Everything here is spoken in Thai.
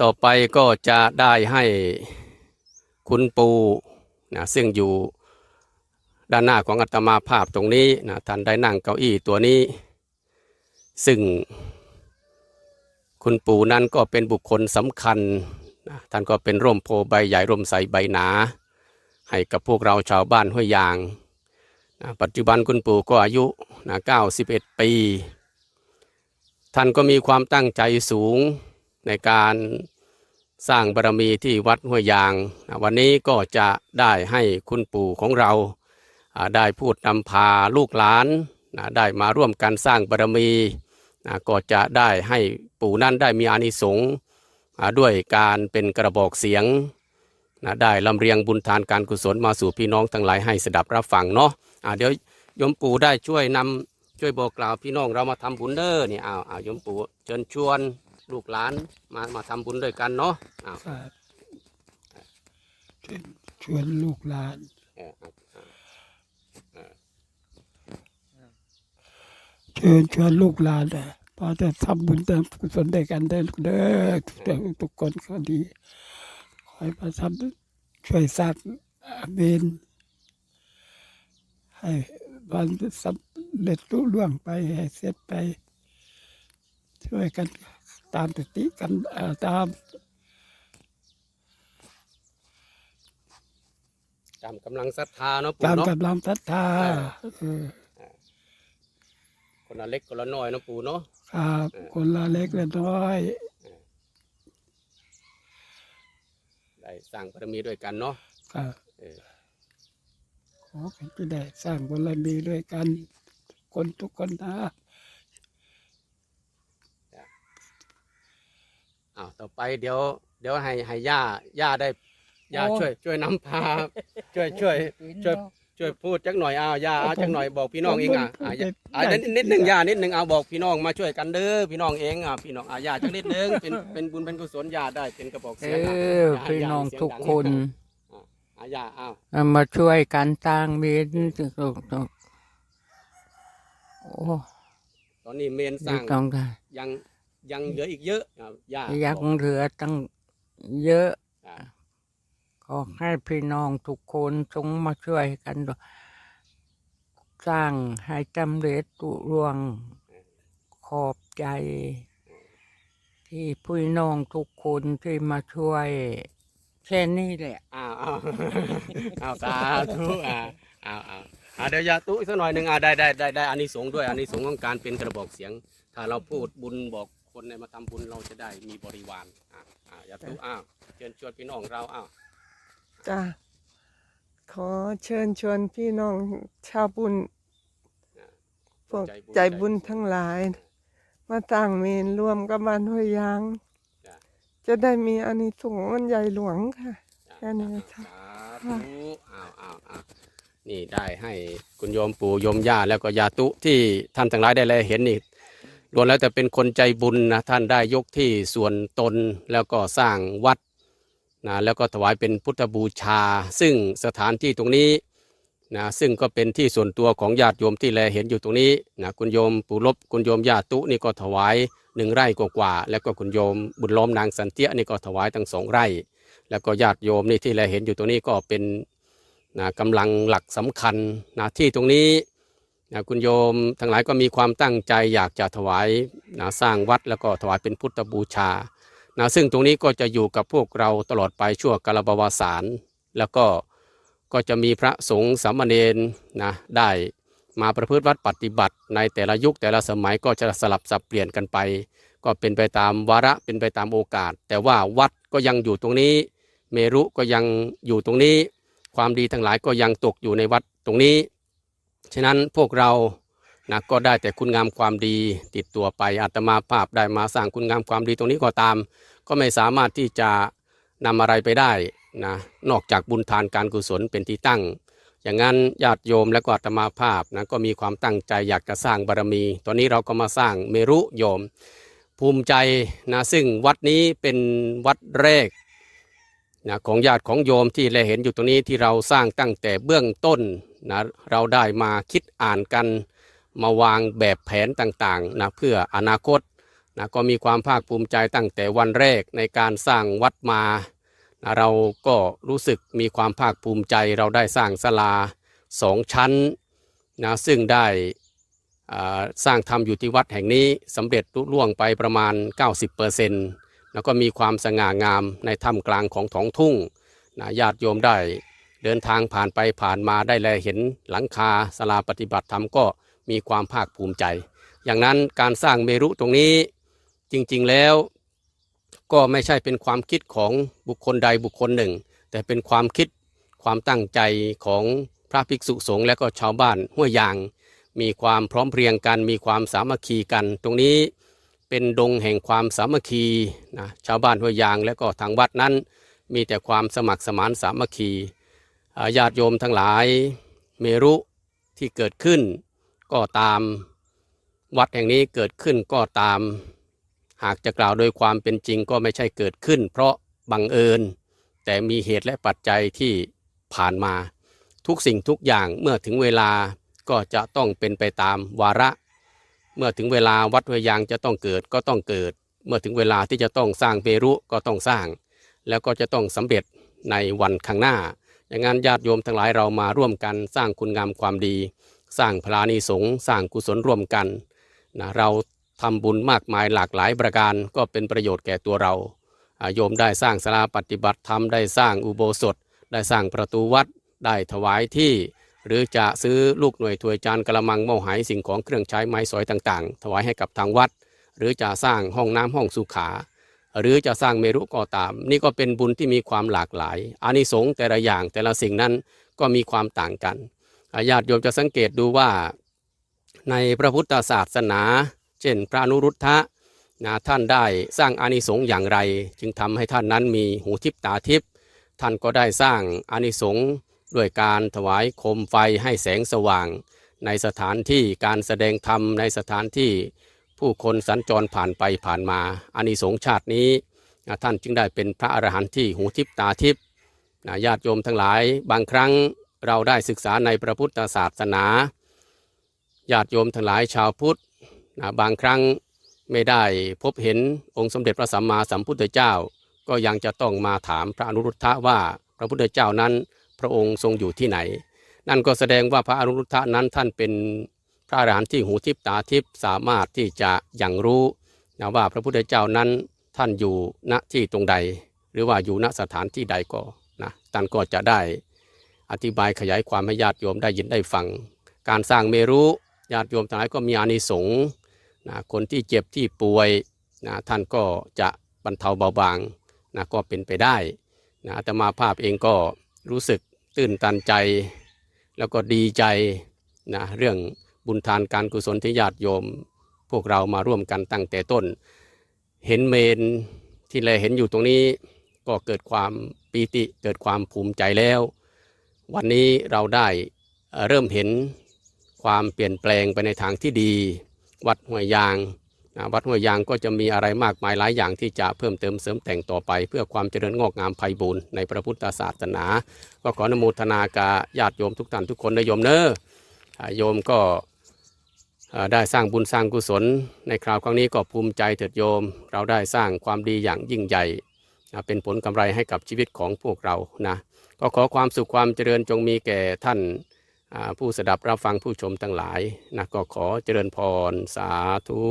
ต่อไปก็จะได้ให้คุณปูนะซึ่งอยู่ด้านหน้าของอาตมาภาพตรงนี้นะท่านได้นั่งเก้าอี้ตัวนี้ ซึ่งคุณปู่นั้นก็เป็นบุคคลสำคัญนะท่านก็เป็นร่มโพใบใหญ่ร่มใสใบหนา ให้กับพวกเราชาวบ้านห้วยยางนะปัจจุบันคุณปู่ก็อายุนะ91 ปี ท่านก็มีความตั้งใจสูง ในการสร้างบารมีที่วัดห้วยยาง วันนี้ก็จะได้ให้คุณปู่ของเราได้พูดนำพาลูกหลานได้มาร่วมกันสร้างบารมีก็จะได้ให้ปู่นั้นได้มีอานิสงส์ด้วยการเป็นกระบอกเสียงได้ลำเรียงบุญทานการกุศลมาสู่พี่น้องทั้งหลายให้สดับรับฟังเนาะเดี๋ยวยมปู่ได้ช่วยนำช่วยบอกกล่าวพี่น้องเรามาทำบุญเด้อนี่อ้าวอ้ายมปู่เชิญชวน ลูกหลานมามาทำบุญด้วยกันเนาะอ้าว ครับชวนชวนลูกหลาน เออเอาเชิญชวนลูกหลานนะพอจะทำบุญเติมกุศลด้วยกันได้เด้อทุกคนก็ดีขอให้มาทำช่วยสร้างอาเมนให้วันสำเร็จรุ่ล่วงไปให้เสร็จไป ช่วยกัน ตามสติกันเอ่อตาม ตามกำลังศรัทธาเนาะปู่ตามเนาะกำลังศรัทธาเออคนละเล็กคนละน้อยเนาะปู่เนาะครับ คนละเล็กละน้อย ได้สร้างบารมีด้วยกันเนาะครับเออขอให้จะได้สร้างบารมีด้วยกัน คนทุกคนนะ อ้าว ต่อไปเดี๋ยว เดี๋ยวให้ให้ย่าย่าได้ย่าช่วย ช่วยนำพาช่วยช่วย ช่วย ช่วยพูดจักหน่อยอ้าวย่าเอาจักหน่อยบอกพี่น้องเองอะอะย่าอะนิดนิดหนึ่งย่านิดหนึ่งเอาบอกพี่น้องมาช่วยกันเด้อพี่น้องเองอะพี่น้องอะย่าจักนิดหนึ่งเป็นเป็นบุญเป็นกุศลย่าได้เป็นกระบอกเอเสียงอะอพี่น้องทุกคนอะย่าอ้าวเอามาช่วยกันสร้างเมนโอ้ตอนนี้เมนสไม่ร้างต้องได้ยัง ยังเหลืออีกเยอะอะย่ายังบอกเหลือตั้งเยอะอะขอให้พี่น้องทุกคนจงมาช่วยกันด้วยสร้างให้จำเร็จตุรวงขอบใจ ที่พี่น้องทุกคนที่มาช่วยแค่นี้แหละอ้าวอ้าวอ้าวสาธุอ่าอ้าวอ้าวอ่าเดี๋ยวยาตุอีกสักหน่อยหนึ่งอ่าได้ได้ได้ได้อานิสงส์ด้วยอานิสงส์ของการเป็นกระบอกเสียง ถ้าเราพูดบุญบอก คนในมาทำบุญเราจะได้มีบริวารอ่าอ่ายาตุอ้าวเชิญชวนพี่น้องเราอ้าวจ้าขอเชิญชวนพี่น้องชาวบุญพวกใจบุญทั้งหลาย มาตั้งเมนรวมกับบ้านห้วยยางจ้ะจะได้มีอานิสงส์อันใหญ่หลวงค่ะจ้ะแค่นี้ค่ะสาธุอ้าวอ้าวอ้าวนี่ได้ให้คุณโยมปู่โยมย่าแล้วก็ยาตุที่ท่านทั้งหลายได้แลเห็นนี่ ล้วนแล้วแต่เป็นคนใจบุญนะท่านได้ยกที่ส่วนตนแล้วก็สร้างวัดนะแล้วก็ถวายเป็นพุทธบูชา ซึ่งสถานที่ตรงนี้นะซึ่งก็เป็นที่ส่วนตัวของญาติโยมที่แลเห็นอยู่ตรงนี้นะคุณโยมปู่ลบคุณโยมญาตุนี่ก็ถวายหนึ่งไร่กว่าๆแล้วก็คุณโยมบุญล้อมนางสันเตียนี่ก็ถวายทั้งสองไร่ แล้วก็ญาติโยมนี่ที่แลเห็นอยู่ตรงนี้ก็เป็นนะกำลังหลักสำคัญนะที่ตรงนี้ นะคุณโยมทั้งหลายก็มีความตั้งใจอยากจะถวายนะสร้างวัดแล้วก็ถวายเป็นพุทธบูชานะซึ่งตรงนี้ก็จะอยู่กับพวกเราตลอดไปชั่วกาลบวสารแล้วก็ก็จะมีพระสงฆ์สามเณรนะได้มาประพฤติวัดปฏิบัติ ในแต่ละยุคแต่ละสมัยก็จะสลับสับเปลี่ยนกันไป ก็เป็นไปตามวาระเป็นไปตามโอกาส แต่ว่าวัดก็ยังอยู่ตรงนี้ เมรุก็ยังอยู่ตรงนี้ ความดีทั้งหลายก็ยังตกอยู่ในวัดตรงนี้ ฉะนั้นพวกเรานะก็ได้แต่คุณงามความดีติดตัวไปอาตมาภาพได้มาสร้างคุณงามความดีตรงนี้ก็ตาม ก็ไม่สามารถที่จะนำอะไรไปได้นะนอกจากบุญทานการกุศลเป็นที่ตั้ง อย่างนั้นญาติโยมและก็อาตมาภาพนะก็มีความตั้งใจอยากจะสร้างบารมี ตอนนี้เราก็มาสร้างเมรุโยม ภูมิใจนะซึ่งวัดนี้เป็นวัดแรก นะของญาติของโยมที่เราเห็นอยู่ตรงนี้ที่เราสร้างตั้งแต่เบื้องต้นนะเราได้มาคิดอ่านกันมาวางแบบแผนต่างๆนะเพื่ออนาคตนะก็มีความภาคภูมิใจตั้งแต่วันแรกในการสร้างวัดมานะเราก็รู้สึกมีความภาคภูมิใจเราได้สร้างศาลาสองชั้นนะซึ่งได้สร้างทำอยู่ที่วัดแห่งนี้สำเร็จลุล่วงไปประมาณ 90% แล้วก็มีความสง่างามในถ้ำกลางของท้องทุ่งนะญาติโยมได้ เดินทางผ่านไปผ่านมาได้แลเห็นหลังคาศาลาปฏิบัติธรรมก็มีความภาคภูมิใจ อย่างนั้นการสร้างเมรุตรงนี้จริงๆแล้วก็ไม่ใช่เป็นความคิดของบุคคลใดบุคคลหนึ่ง แต่เป็นความคิดความตั้งใจของพระภิกษุสงฆ์และก็ชาวบ้านห้วยยาง มีความพร้อมเพรียงกัน มีความสามัคคีกัน ตรงนี้ เป็นดงแห่งความสามัคคีนะชาวบ้านห้วยยางและก็ทางวัดนั้น มีแต่ความสมัครสมานสามัคคีญาติโยมทั้งหลายเมรุที่เกิดขึ้นก็ตามวัดแห่งนี้เกิดขึ้นก็ตาม หากจะกล่าวโดยความเป็นจริงก็ไม่ใช่เกิดขึ้น เพราะบังเอิญ แต่มีเหตุและปัจจัยที่ผ่านมา ทุกสิ่งทุกอย่างเมื่อถึงเวลาก็จะต้องเป็นไปตามวาระ เมื่อถึงเวลาวัดห้วยยางจะต้องเกิดก็ต้องเกิด เมื่อถึงเวลาที่จะต้องสร้างเปรุก็ต้องสร้าง แล้วก็จะต้องสำเร็จในวันข้างหน้า อย่างนั้นญาติโยมทั้งหลายเรามาร่วมกันสร้างคุณงามความดี สร้างพลานิสงสร้างกุศลร่วมกันนะเราทำบุญมากมายหลากหลายประการก็เป็นประโยชน์แก่ตัวเราโยมได้สร้างศาลาปฏิบัติธรรมได้สร้างอุโบสถ ได้สร้างประตูวัด ได้ถวายที่ หรือจะซื้อลูกหน่วยถวยจานกระมังหม้อหายสิ่งของเครื่องใช้ไม้สอยต่างๆ ถวายให้กับทางวัด หรือจะสร้างห้องน้ำห้องสุขา หรือจะสร้างเมรุก็ตาม นี่ก็เป็นบุญที่มีความหลากหลายอานิสงส์แต่ละอย่างแต่ละสิ่งนั้นก็มีความต่างกันญาติโยมจะสังเกตดูว่า ในพระพุทธศาสนา เช่น พระนุรุทธะนะท่านได้สร้างอานิสงส์อย่างไร จึงทำให้ท่านนั้นมีหูทิพตาทิพท่านก็ได้สร้างอานิสงส์ ด้วยการถวายโคมไฟให้แสงสว่าง ในสถานที่การแสดงธรรมในสถานที่ผู้คนสัญจรผ่านไปผ่านมาอานิสงส์ชาตินี้ท่านจึงได้เป็นพระอรหันต์ที่หูทิพตาทิพญาติโยมทั้งหลาย บางครั้งเราได้ศึกษาในพระพุทธศาสนาญาติโยมทั้งหลายชาวพุทธบางครั้งไม่ได้พบเห็นองค์สมเด็จพระสัมมาสัมพุทธเจ้า ก็ยังจะต้องมาถามพระอนุรุทธะว่าพระพุทธเจ้านั้น พระองค์ทรงอยู่ที่ไหน นั่นก็แสดงว่าพระอนุรุทธะนั้นท่านเป็นพระอรหันต์ที่หูทิพตาทิพสามารถที่จะยังรู้นะว่าพระพุทธเจ้านั้นท่านอยู่ณที่ตรงใด หรือว่าอยู่ณสถานที่ใดก็นะท่านก็จะได้อธิบายขยายความให้ญาติโยมได้ยินได้ฟัง การสร้างเมรุญาติโยมทั้งหลายก็มีอานิสงส์นะคนที่เจ็บที่ป่วยนะท่านก็จะบรรเทาเบาบางนะก็เป็นไปได้นะอาตมาภาพเองก็รู้สึก ตื่นตันใจ แล้วก็ดีใจนะเรื่องบุญทานการกุศลที่ญาติโยม พวกเรามาร่วมกันตั้งแต่ต้น เห็นเมนที่เราเห็นอยู่ตรงนี้ก็เกิดความปีติเกิดความภูมิใจแล้ว วันนี้เราได้เริ่มเห็นความเปลี่ยนแปลงไปในทางที่ดี วัดห้วยยาง วัดห้วยยางก็จะมีอะไรมากมายหลายอย่างที่จะเพิ่มเติมเสริมแต่งต่อไป เพื่อความเจริญงอกงามไพบูรณ์ในพระพุทธศาสนา ก็ขออนุโมทนากาญาติโยมทุกท่านทุกคนนะโยมเนอะอ่าโยมก็ได้สร้างบุญสร้างกุศล ในคราวครั้งนี้ก็ภูมิใจเถิดโยม เราได้สร้างความดีอย่างยิ่งใหญ่ เป็นผลกำไรให้กับชีวิตของพวกเรานะก็ขอความสุขความเจริญจงมีแก่ท่าน ผู้สดับรับฟังผู้ชมทั้งหลายนะก็ขอเจริญพรสาธุ